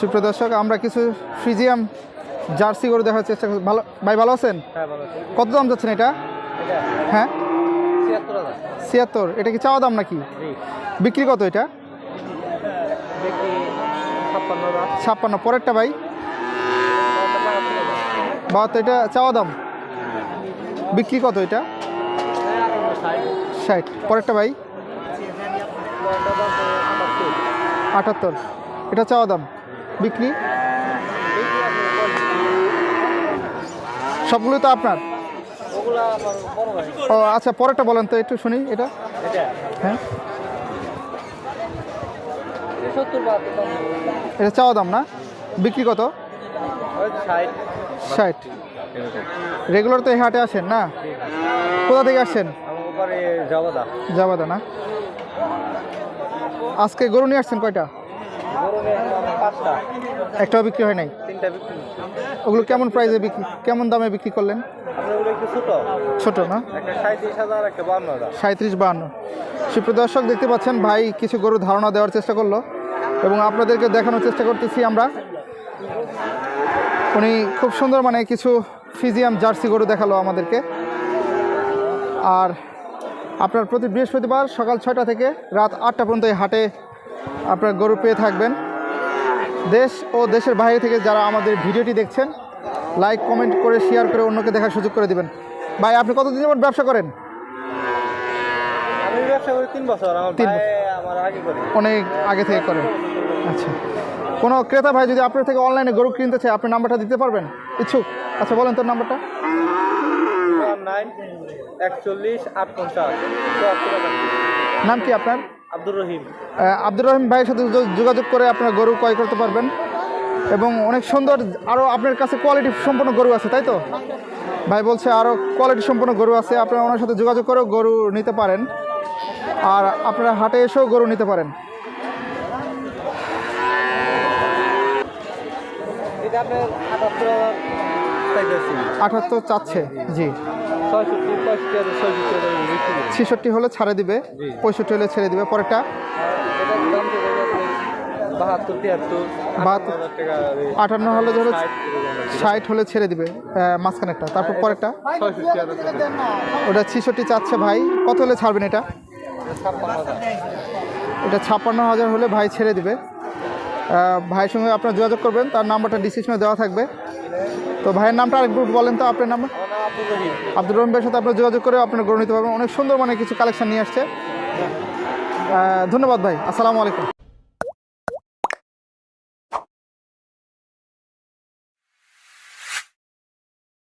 সুপ্রিয় দর্শক আমরা কিছু ফ্রিজিয়াম জার্সি গরু দেখার চেষ্টা করছি ভালো ভাই ভালো আছেন? হ্যাঁ কত দাম যাচ্ছেন এটা? হ্যাঁ? ছিয়াত্তর এটা কি চাওয়া দাম নাকি? বিক্রি কত এটা? ছাপ্পান্ন ছাপ্পান্ন। পরেরটা ভাই? বাহাত্তর। এটা চাওয়া দাম? বিক্রি কত এটা? ষাট। পরেরটা ভাই? আটাত্তর। এটা চাওয়া দাম? বিক্রি? সবগুলো তো আপনার? ও আচ্ছা পরেরটা বলেন তো একটু শুনি এটা। হ্যাঁ। এটা চাওয়া দাম না? বিক্রি কত? ষাট। রেগুলার তো এই হাটে আসেন না? কোথা থেকে আসছেন? যাবাদা না? আজকে গরু নিয়ে আসছেন কয়টা? একটাও বিক্রি হয় নাই? ওগুলো কেমন প্রাইসে বিক্রি কেমন দামে বিক্রি করলেন? ছোট। না? সাঁত্রিশ বাহান্ন সুপ্রিয় দর্শক দেখতে পাচ্ছেন ভাই কিছু গরু ধারণা দেওয়ার চেষ্টা করল এবং আপনাদেরকে দেখানোর চেষ্টা করতেছি আমরা। উনি খুব সুন্দর মানে কিছু ফিজিয়াম জার্সি গরু দেখাল আমাদেরকে। আর আপনার প্রতি বৃহস্পতিবার সকাল ছয়টা থেকে রাত আটটা পর্যন্ত এই হাটে আপনার গরু পেয়ে থাকবেন। দেশ ও দেশের বাইরে থেকে যারা আমাদের ভিডিওটি দেখছেন লাইক কমেন্ট করে শেয়ার করে অন্যকে দেখার সুযোগ করে দিবেন। ভাই আপনি কতদিন যাবত ব্যবসা করেন? আমি ব্যবসা করি তিন বছর আমার তিন ভাই আমার আগে করি। অনেক আগে থেকে করেন আচ্ছা। কোনো ক্রেতা ভাই যদি আপনার থেকে অনলাইনে গরু কিনতে চায় আপনি নাম্বারটা দিতে পারবেন? ইচ্ছুক? আচ্ছা বলেন তোর নাম্বারটা নাম কি আপনার? আব্দুর রহিম। আব্দুর রহিম ভাইয়ের সাথে যোগাযোগ করে আপনার গরু ক্রয় করতে পারবেন। এবং অনেক সুন্দর আরও আপনার কাছে কোয়ালিটি সম্পন্ন গরু আছে তাই তো? ভাই বলছে আরও কোয়ালিটি সম্পন্ন গরু আছে আপনারা ওনার সাথে যোগাযোগ করেও গরু নিতে পারেন। আর আপনারা হাটে এসেও গরু নিতে পারেন। আঠাত্তর চাচ্ছে জি। ছেষট্টি হলে ছাড়ে দিবে পঁয়ষট্টি হলে ছেড়ে দিবে পরেরটা? আটান্ন হলে ধরো ষাট হলে ছেড়ে দিবে মাঝখানেরটা। তারপর পরেরটা? ওটা ছিষট্টি চাচ্ছে ভাই। কত হলে ছাড়বেন এটা? এটা ছাপ্পান্ন হাজার হলে ভাই ছেড়ে দিবে। ভাইয়ের সঙ্গে আপনার যোগাযোগ করবেন তার নাম্বারটা ডিসক্রিপশনে দেওয়া থাকবে। তো ভাইয়ের নামটা আরেকটু বলেন তো আপনার নাম্বার? আব্দুর রহিম। ভাইয়ের সাথে আপনার যোগাযোগ করে আপনার গরু নিতে পারবেন অনেক সুন্দর মানে কিছু কালেকশন নিয়ে আসছে। ধন্যবাদ ভাই। আসসালামু আলাইকুম।